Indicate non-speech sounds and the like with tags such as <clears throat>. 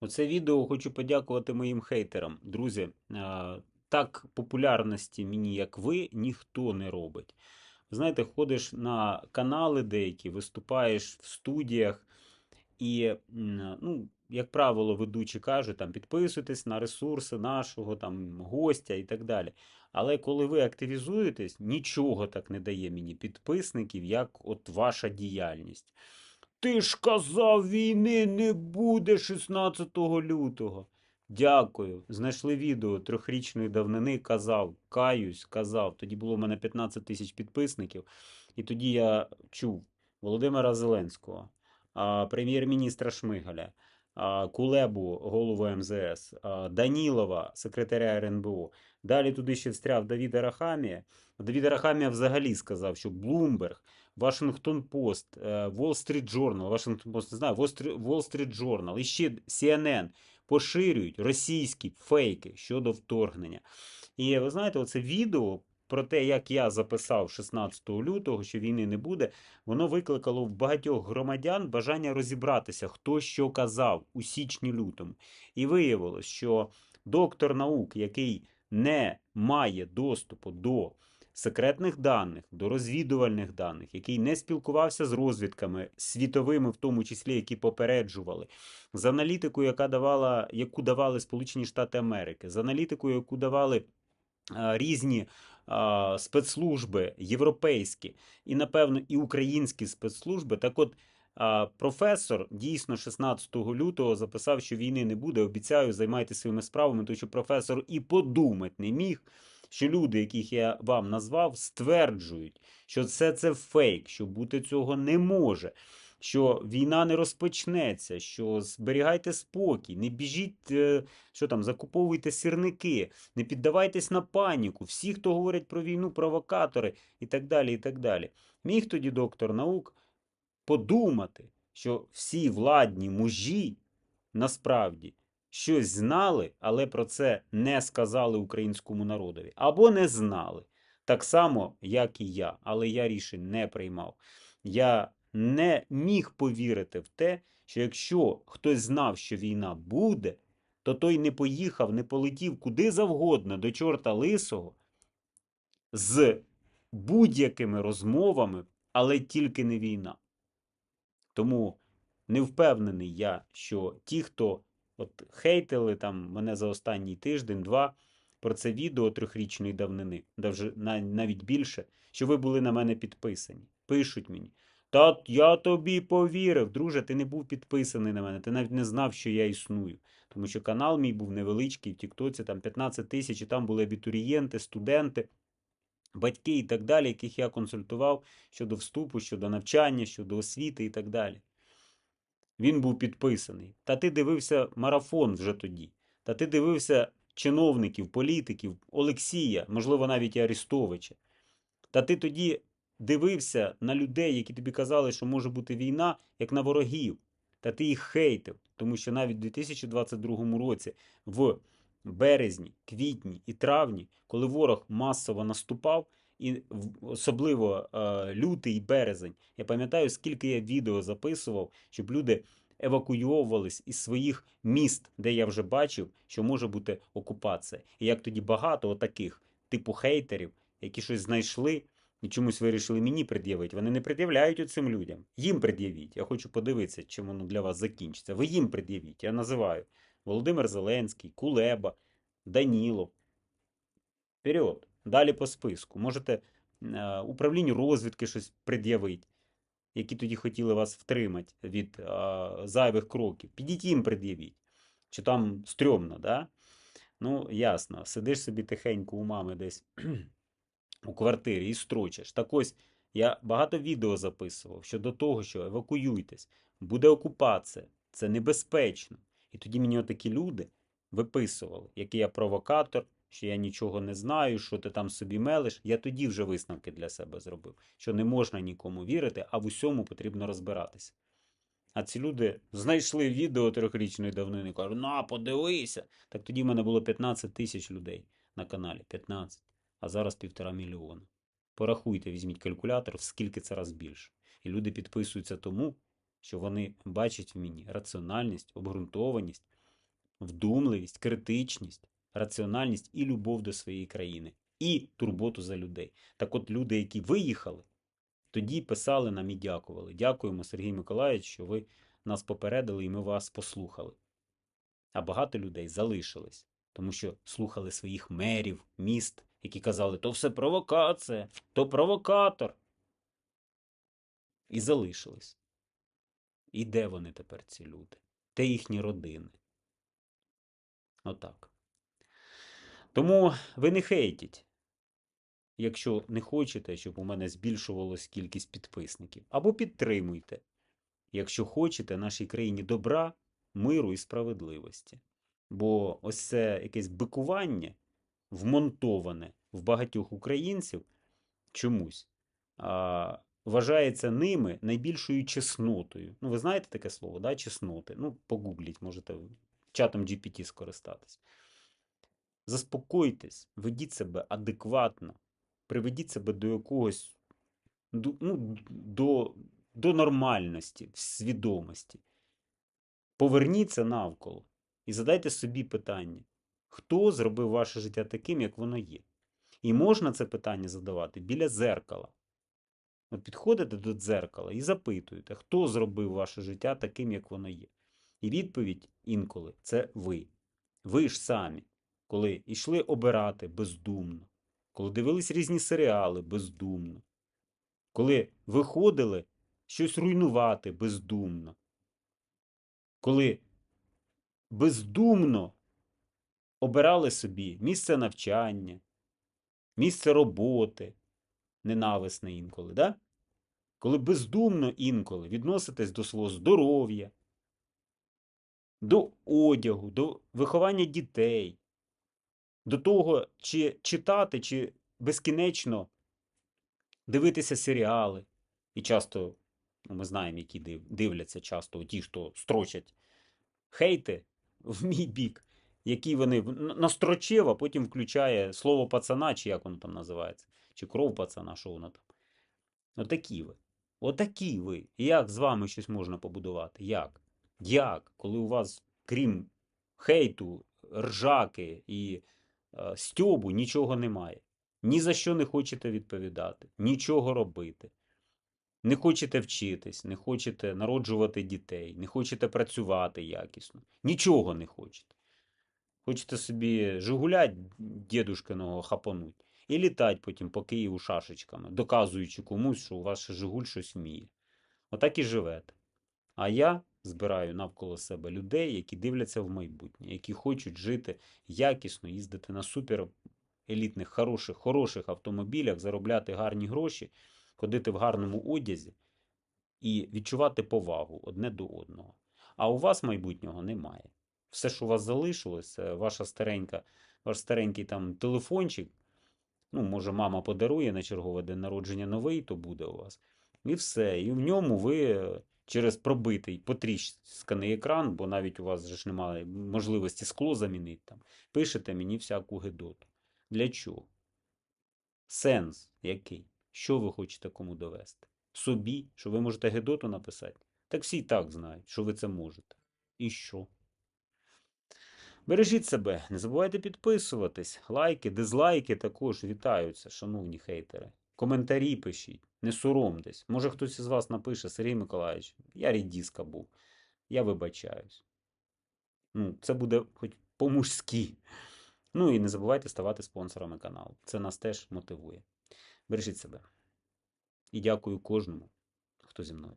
Оце відео хочу подякувати моїм хейтерам. Друзі, так популярності мені, як ви, ніхто не робить. Знаєте, ходиш на канали деякі, виступаєш в студіях, і, ну, як правило, ведучі кажуть, там, підписуйтесь на ресурси нашого там, гостя і так далі. Але коли ви активізуєтесь, нічого так не дає мені підписників, як от ваша діяльність. Ти ж казав, війни не буде 16 лютого. Дякую. Знайшли відео трьохрічної давнини. Казав, каюсь, казав. Тоді було в мене 15 тисяч підписників. І тоді я чув Володимира Зеленського, прем'єр-міністра Шмигаля, Кулебу, голову МЗС, Данілова, секретаря РНБО. Далі туди ще встряв Давіда Рахамія. Давід Рахамія взагалі сказав, що Блумберг Вашингтон Пост, Wall Street Journal, Вашингтон Пост, не знаю, Wall Street Journal і ще CNN поширюють російські фейки щодо вторгнення. І ви знаєте, оце відео про те, як я записав 16 лютого, що війни не буде, воно викликало в багатьох громадян бажання розібратися, хто що казав у січні-лютому. І виявилось, що доктор наук, який не має доступу до секретних даних, до розвідувальних даних, який не спілкувався з розвідками світовими, в тому числі, які попереджували, з аналітикою, яка давала, яку давали Сполучені Штати Америки, з аналітикою, яку давали а, різні спецслужби європейські і, напевно, і українські спецслужби. Так от. Професор дійсно 16 лютого записав, що війни не буде. Обіцяю, займайтеся своїми справами, тому що професор і подумати не міг, що люди, яких я вам назвав, стверджують, що це це фейк, що бути цього не може. Що війна не розпочнеться, що зберігайте спокій, не біжіть, е, що там, закуповуйте сірники, не піддавайтесь на паніку. Всі, хто говорять про війну, провокатори і так далі. і так далі. Міг тоді доктор наук подумати, що всі владні мужі насправді щось знали, але про це не сказали українському народові. Або не знали. Так само, як і я. Але я рішень не приймав. Я не міг повірити в те, що якщо хтось знав, що війна буде, то той не поїхав, не полетів куди завгодно до чорта лисого з будь-якими розмовами, але тільки не війна. Тому не впевнений я, що ті, хто от хейтили там мене за останній тиждень-два про це відео трьохрічної давнини, навіть більше, що ви були на мене підписані. Пишуть мені. Та я тобі повірив, друже, ти не був підписаний на мене, ти навіть не знав, що я існую. Тому що канал мій був невеличкий, в Тіктоці там 15 тисяч, і там були абітурієнти, студенти, батьки і так далі, яких я консультував щодо вступу, щодо навчання, щодо освіти і так далі. Він був підписаний. Та ти дивився марафон вже тоді. Та ти дивився чиновників, політиків, Олексія, можливо, навіть і Арестовича. Та ти тоді дивився на людей, які тобі казали, що може бути війна, як на ворогів. Та ти їх хейтив, тому що навіть у 2022 році, в березні, квітні і травні, коли ворог масово наступав, і особливо е, лютий і березень. Я пам'ятаю, скільки я відео записував, щоб люди евакуйовувались із своїх міст, де я вже бачив, що може бути окупація. І як тоді багато таких типу хейтерів, які щось знайшли і чомусь вирішили мені пред'явити. Вони не пред'являють оцим людям. Їм пред'явіть. Я хочу подивитися, чим воно для вас закінчиться. Ви їм пред'явіть. Я називаю Володимир Зеленський, Кулеба, Данілов. Вперед! Далі по списку. Можете е, управлінню розвідки щось пред'явити, які тоді хотіли вас втримати від е, зайвих кроків. Підіть їм пред'явіть. Чи там стрьомно, да? Ну, ясно, сидиш собі тихенько у мами десь <clears throat> у квартирі і строчиш. Так ось я багато відео записував щодо того, що евакуюйтесь, буде окупація, це небезпечно. І тоді мені отакі люди виписували, який я провокатор що я нічого не знаю, що ти там собі мелиш. Я тоді вже висновки для себе зробив, що не можна нікому вірити, а в усьому потрібно розбиратися. А ці люди знайшли відео трьохрічної давнини кажуть, на, подивися. Так тоді в мене було 15 тисяч людей на каналі. 15, а зараз півтора мільйона. Порахуйте, візьміть калькулятор, скільки це раз більше. І люди підписуються тому, що вони бачать в мені раціональність, обґрунтованість вдумливість, критичність, раціональність і любов до своєї країни, і турботу за людей. Так от люди, які виїхали, тоді писали нам і дякували. Дякуємо, Сергій Миколаївич, що ви нас попередили і ми вас послухали. А багато людей залишились, тому що слухали своїх мерів, міст, які казали, то все провокація, то провокатор. І залишились. І де вони тепер, ці люди? Де їхні родини? Отак. Тому ви не хейтіть, якщо не хочете, щоб у мене збільшувалась кількість підписників. Або підтримуйте, якщо хочете нашій країні добра, миру і справедливості. Бо ось це якесь бикування, вмонтоване в багатьох українців чомусь, а, вважається ними найбільшою чеснотою. Ну, ви знаєте таке слово, да? чесноти? Ну, погугліть, можете чатом GPT скористатись. Заспокойтесь, ведіть себе адекватно, приведіть себе до якогось до, ну, до, до нормальності, свідомості. Поверніться навколо і задайте собі питання, хто зробив ваше життя таким, як воно є. І можна це питання задавати біля дзеркала. От підходите до дзеркала і запитуєте, хто зробив ваше життя таким, як воно є. І відповідь інколи це ви. Ви ж самі, коли йшли обирати бездумно, коли дивились різні серіали бездумно, коли виходили щось руйнувати бездумно, коли бездумно обирали собі місце навчання, місце роботи, ненависне інколи, да? коли бездумно інколи відноситесь до свого здоров'я, до одягу, до виховання дітей, до того, чи читати, чи безкінечно дивитися серіали. І часто, ну, ми знаємо, які дивляться часто ті, хто строчать хейти <laughs> в мій бік, які вони настрочив, а потім включає слово пацана, чи як воно там називається, чи кров пацана, що воно там. Отакі ви. Отакі ви. Як з вами щось можна побудувати? Як? Як? Коли у вас, крім хейту, ржаки і е, стьобу, нічого немає. Ні за що не хочете відповідати, нічого робити. Не хочете вчитись, не хочете народжувати дітей, не хочете працювати якісно. Нічого не хочете. Хочете собі жигуля дідушкиного хапануть і літать потім по Києву шашечками, доказуючи комусь, що у вас Жигуль щось вміє. Отак і живете. А я збираю навколо себе людей, які дивляться в майбутнє, які хочуть жити якісно, їздити на супер елітних, хороших, хороших автомобілях, заробляти гарні гроші, ходити в гарному одязі і відчувати повагу одне до одного. А у вас майбутнього немає. Все, що у вас залишилось, ваша старенька, ваш старенький там телефончик. Ну, може, мама подарує на чергове день народження новий, то буде у вас. І все. І в ньому ви е, через пробитий, потрісканий екран, бо навіть у вас же ж немає можливості скло замінити там, пишете мені всяку гидоту. Для чого? Сенс який? Що ви хочете кому довести? Собі, що ви можете гидоту написати? Так всі і так знають, що ви це можете. І що? Бережіть себе, не забувайте підписуватись. Лайки, дизлайки також вітаються, шановні хейтери. Коментарі пишіть, не соромтесь. Може хтось із вас напише, Сергій Миколаївич, я рідіска був. Я вибачаюсь. Ну, це буде хоч по-мужськи. Ну і не забувайте ставати спонсорами каналу. Це нас теж мотивує. Бережіть себе. І дякую кожному, хто зі мною.